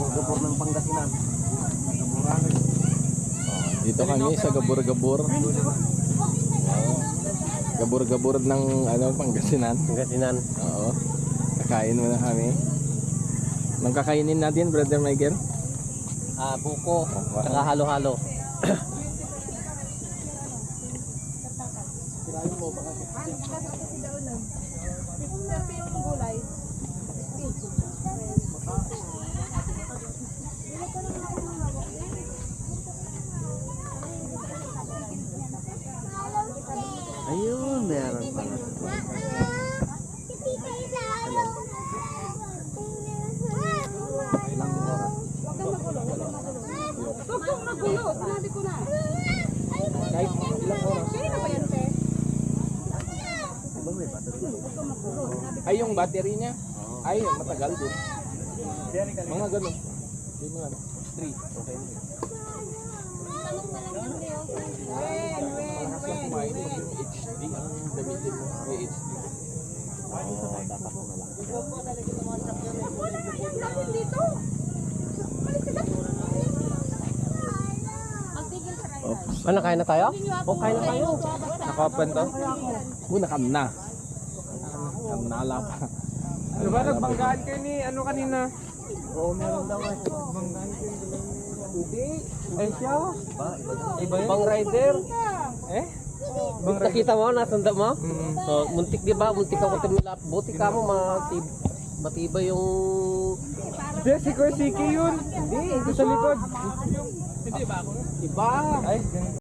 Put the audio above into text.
Gabor-gabor ng Pangasinan. Dito kami sa Gabur-Gabur. Oo. Gabur-Gabur ng ano, Pangasinan. Pangasinan. Oo. Kakain muna kami. Nang kakainin natin, Brother Michael? Ah, buko. wow. Saka halo-halo. Ayun, meron pala. Ilang oras? Huwag kang magulo. Sinabi ko na. Kahit ilang oras. Kaya na ba yan, te? Diba may battery? Ay, yung battery niya? Ay, matagal din. Mga ganun. Yung mga 3. Okay na. When, when, Ano, kain na tayo? O, kain na tayo. Naka-open to? Oo, nakam na. Nakam na ala pa. Ano ba, nagbanggaan kayo ni ano kanina? Oo, meron daw eh. Hindi. Ay siya. Iba Bang rider. Eh? Nakita mo, nasunda mo? Mm. So, muntik di ba? Muntik ako tumilap. Buti ka mo, matib matibay yung... Hindi, si Kuya Siki yun. Hindi, ito sa likod. Iba! Ay, ganun.